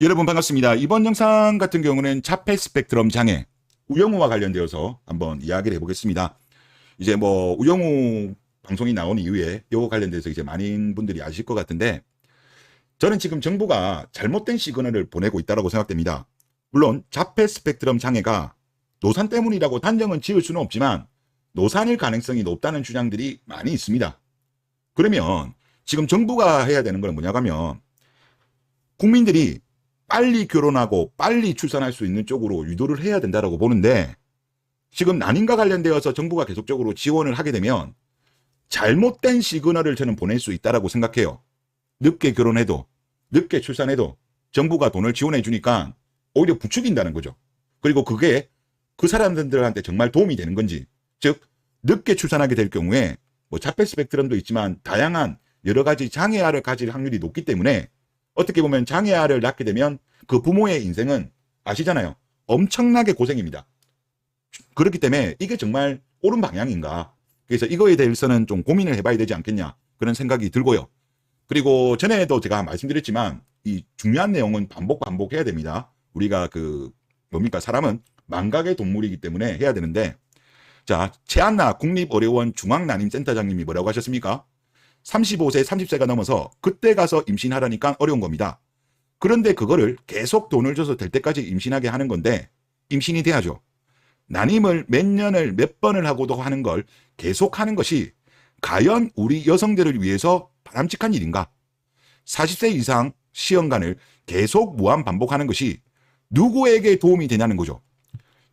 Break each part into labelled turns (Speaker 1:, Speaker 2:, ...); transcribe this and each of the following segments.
Speaker 1: 여러분 반갑습니다. 이번 영상 같은 경우는 자폐 스펙트럼 장애 우영우와 관련되어서 한번 이야기를 해보겠습니다. 이제 뭐 우영우 방송이 나온 이후에 이거 관련돼서 이제 많은 분들이 아실 것 같은데 저는 지금 정부가 잘못된 시그널을 보내고 있다고 생각됩니다. 물론 자폐 스펙트럼 장애가 노산 때문이라고 단정은 지을 수는 없지만 노산일 가능성이 높다는 주장들이 많이 있습니다. 그러면 지금 정부가 해야 되는 건 뭐냐고 하면 국민들이 빨리 결혼하고 빨리 출산할 수 있는 쪽으로 유도를 해야 된다라고 보는데 지금 난임과 관련되어서 정부가 계속적으로 지원을 하게 되면 잘못된 시그널을 저는 보낼 수 있다라고 생각해요. 늦게 결혼해도 늦게 출산해도 정부가 돈을 지원해 주니까 오히려 부추긴다는 거죠. 그리고 그게 그 사람들한테 정말 도움이 되는 건지 즉 늦게 출산하게 될 경우에 뭐 자폐 스펙트럼도 있지만 다양한 여러 가지 장애아를 가질 확률이 높기 때문에 어떻게 보면 장애아를 낳게 되면 그 부모의 인생은 아시잖아요. 엄청나게 고생입니다. 그렇기 때문에 이게 정말 옳은 방향인가. 그래서 이거에 대해서는 좀 고민을 해봐야 되지 않겠냐. 그런 생각이 들고요. 그리고 전에도 제가 말씀드렸지만 이 중요한 내용은 반복 반복해야 됩니다. 우리가 그 뭡니까 사람은 망각의 동물이기 때문에 해야 되는데 자 최한나 국립어려원 중앙난임센터장님이 뭐라고 하셨습니까? 35세, 30세가 넘어서 그때 가서 임신하라니까 어려운 겁니다. 그런데 그거를 계속 돈을 줘서 될 때까지 임신하게 하는 건데 임신이 돼야죠. 난임을 몇 년을 몇 번을 하고도 하는 걸 계속 하는 것이 과연 우리 여성들을 위해서 바람직한 일인가? 40세 이상 시험관을 계속 무한 반복하는 것이 누구에게 도움이 되냐는 거죠.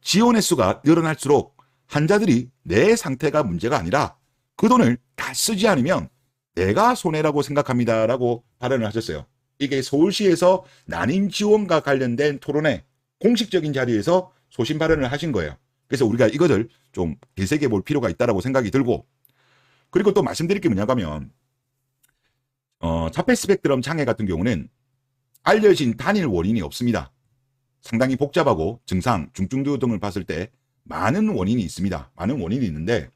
Speaker 1: 지원 횟수가 늘어날수록 환자들이 내 상태가 문제가 아니라 그 돈을 다 쓰지 않으면 내가 손해라고 생각합니다라고 발언을 하셨어요. 이게 서울시에서 난임 지원과 관련된 토론회 공식적인 자리에서 소신 발언을 하신 거예요. 그래서 우리가 이것을 좀 되새겨 볼 필요가 있다라고 생각이 들고 그리고 또 말씀드릴 게 뭐냐고 하면 어, 자폐 스펙트럼 장애 같은 경우는 알려진 단일 원인이 없습니다. 상당히 복잡하고 증상, 중증도 등을 봤을 때 많은 원인이 있습니다. 많은 원인이 있는데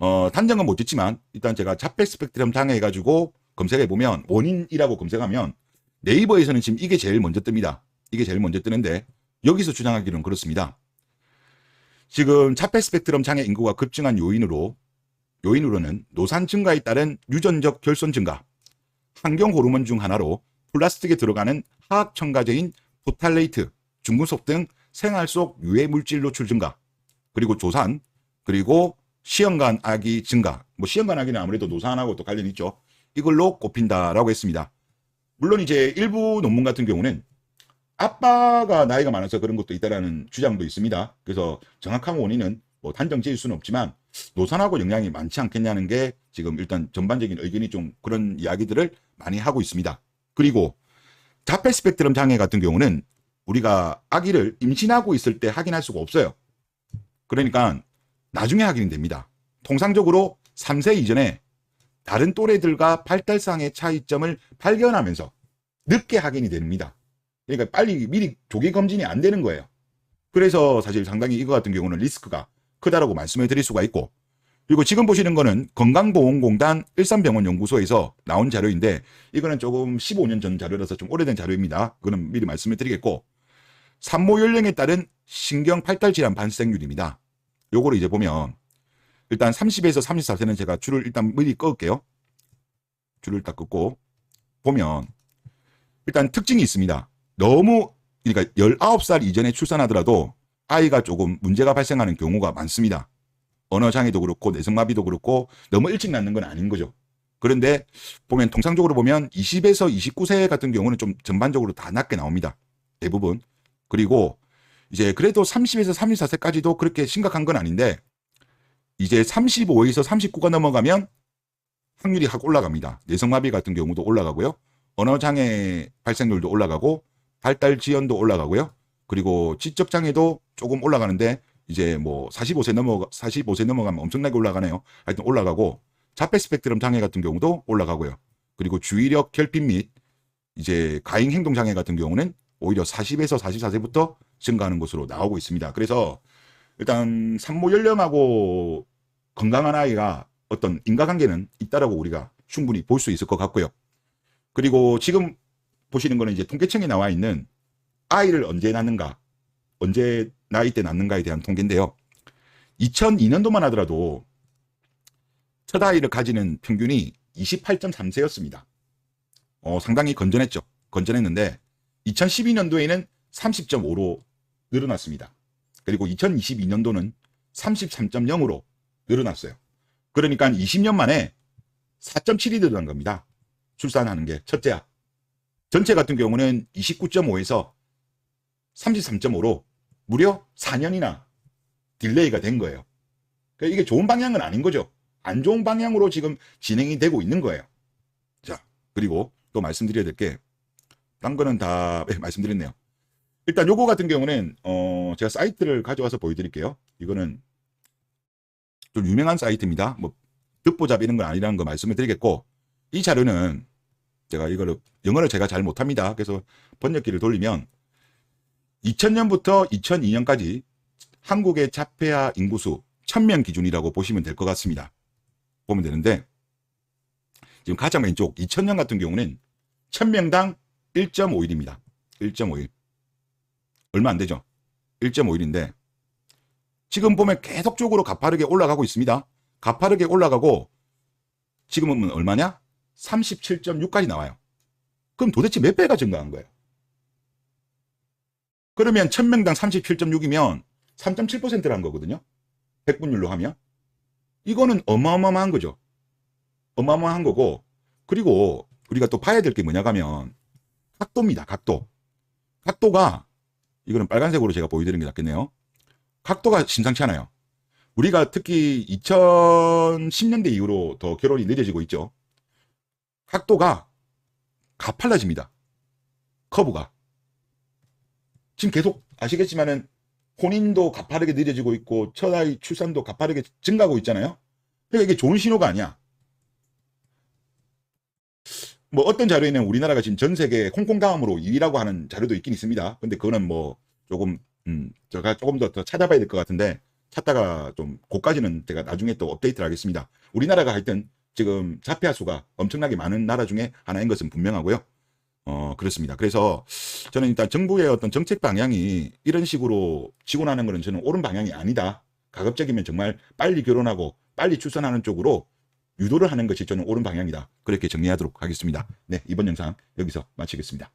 Speaker 1: 어, 단정은 못 짓지만 일단 제가 자폐 스펙트럼 장애 해가지고 검색해 보면 원인이라고 검색하면 네이버에서는 지금 이게 제일 먼저 뜹니다. 이게 제일 먼저 뜨는데 여기서 주장하기는 그렇습니다. 지금 자폐 스펙트럼 장애 인구가 급증한 요인으로 요인으로는 노산 증가에 따른 유전적 결손 증가, 환경 호르몬 중 하나로 플라스틱에 들어가는 화학 첨가제인 포탈레이트, 중금속 등 생활 속 유해 물질 노출 증가, 그리고 조산, 그리고 시험관 아기 증가. 뭐 시험관 아기는 아무래도 노산하고 또 관련이 있죠. 이걸로 꼽힌다라고 했습니다. 물론 이제 일부 논문 같은 경우는 아빠가 나이가 많아서 그런 것도 있다라는 주장도 있습니다. 그래서 정확한 원인은 뭐 단정 지을 수는 없지만 노산하고 영향이 많지 않겠냐는 게 지금 일단 전반적인 의견이 좀 그런 이야기들을 많이 하고 있습니다. 그리고 자폐 스펙트럼 장애 같은 경우는 우리가 아기를 임신하고 있을 때 확인할 수가 없어요. 그러니까 나중에 확인이 됩니다. 통상적으로 3세 이전에 다른 또래들과 발달상의 차이점을 발견하면서 늦게 확인이 됩니다. 그러니까 빨리 미리 조기 검진이 안 되는 거예요. 그래서 사실 상당히 이거 같은 경우는 리스크가 크다라고 말씀을 드릴 수가 있고 그리고 지금 보시는 거는 건강보험공단 일산병원 연구소에서 나온 자료인데 이거는 조금 15년 전 자료라서 좀 오래된 자료입니다. 그거는 미리 말씀을 드리겠고 산모 연령에 따른 신경 팔달 질환 발생률입니다. 요거를 이제 보면 일단 30에서 34세는 제가 줄을 일단 미리 꺼을게요. 줄을 딱 끄고 보면 일단 특징이 있습니다. 너무 그러니까 19살 이전에 출산하더라도 아이가 조금 문제가 발생하는 경우가 많습니다. 언어 장애도 그렇고 내성마비도 그렇고 너무 일찍 낳는 건 아닌 거죠. 그런데 보면 통상적으로 보면 20에서 29세 같은 경우는 좀 전반적으로 다 낮게 나옵니다. 대부분. 그리고 이제 그래도 30에서 34세까지도 그렇게 심각한 건 아닌데 이제 35에서 39가 넘어가면 확률이 확 올라갑니다. 내성마비 같은 경우도 올라가고요. 언어장애 발생률도 올라가고 발달 지연도 올라가고요. 그리고 지적 장애도 조금 올라가는데 이제 뭐 45세 넘어 45세 넘어가면 엄청나게 올라가네요. 하여튼 올라가고 자폐 스펙트럼 장애 같은 경우도 올라가고요. 그리고 주의력 결핍 및 이제 가행 행동 장애 같은 경우는 오히려 40에서 44세부터 증가하는 것으로 나오고 있습니다. 그래서 일단 산모 연령하고 건강한 아이가 어떤 인과관계는 있다라고 우리가 충분히 볼 수 있을 것 같고요. 그리고 지금 보시는 거는 이제 통계청에 나와 있는 아이를 언제 낳는가, 언제 나이 때 낳는가에 대한 통계인데요. 2002년도만 하더라도 첫 아이를 가지는 평균이 28.3세였습니다. 어, 상당히 건전했죠. 건전했는데 2012년도에는 30.5로 늘어났습니다. 그리고 2022년도는 33.0으로 늘어났어요. 그러니까 20년 만에 4.7이 늘어난 겁니다. 출산하는 게 첫째야. 전체 같은 경우는 29.5에서 33.5로 무려 4년이나 딜레이가 된 거예요. 그러니까 이게 좋은 방향은 아닌 거죠. 안 좋은 방향으로 지금 진행이 되고 있는 거예요. 자, 그리고 또 말씀드려야 될 게, 딴 거는 다 네, 말씀드렸네요. 일단 요거 같은 경우는, 어, 제가 사이트를 가져와서 보여드릴게요. 이거는 좀 유명한 사이트입니다. 뭐, 듣보잡 이런 건 아니라는 거 말씀을 드리겠고, 이 자료는 제가 이거를, 영어를 제가 잘 못합니다. 그래서 번역기를 돌리면, 2000년부터 2002년까지 한국의 자폐아 인구수 1000명 기준이라고 보시면 될 것 같습니다. 보면 되는데 지금 가장 왼쪽 2000년 같은 경우는 1000명당 1.5일입니다. 1.5일. 얼마 안 되죠. 1.5일인데 지금 보면 계속적으로 가파르게 올라가고 있습니다. 가파르게 올라가고 지금은 얼마냐? 37.6까지 나와요. 그럼 도대체 몇 배가 증가한 거예요? 그러면 1000명당 37.6이면 3.7%라는 거거든요. 100분율로 하면. 이거는 어마어마한 거죠. 어마어마한 거고, 그리고 우리가 또 봐야 될 게 뭐냐 하면, 각도입니다, 각도. 각도가, 이거는 빨간색으로 제가 보여드리는 게 낫겠네요. 각도가 심상치 않아요. 우리가 특히 2010년대 이후로 더 결혼이 늦어지고 있죠. 각도가 가팔라집니다. 커브가. 지금 계속 아시겠지만은 혼인도 가파르게 늦어지고 있고 첫 아이 출산도 가파르게 증가하고 있잖아요. 그러니까 이게 좋은 신호가 아니야. 뭐 어떤 자료에는 우리나라가 지금 전 세계 홍콩 다음으로 2위라고 하는 자료도 있긴 있습니다. 근데 그거는 뭐 조금 음 제가 조금 더, 더 찾아봐야 될 것 같은데 찾다가 좀 그까지는 제가 나중에 또 업데이트를 하겠습니다. 우리나라가 하여튼 지금 자폐아 수가 엄청나게 많은 나라 중에 하나인 것은 분명하고요. 어, 그렇습니다. 그래서 저는 일단 정부의 어떤 정책 방향이 이런 식으로 지원하는 것은 저는 옳은 방향이 아니다. 가급적이면 정말 빨리 결혼하고 빨리 출산하는 쪽으로 유도를 하는 것이 저는 옳은 방향이다. 그렇게 정리하도록 하겠습니다. 네, 이번 영상 여기서 마치겠습니다.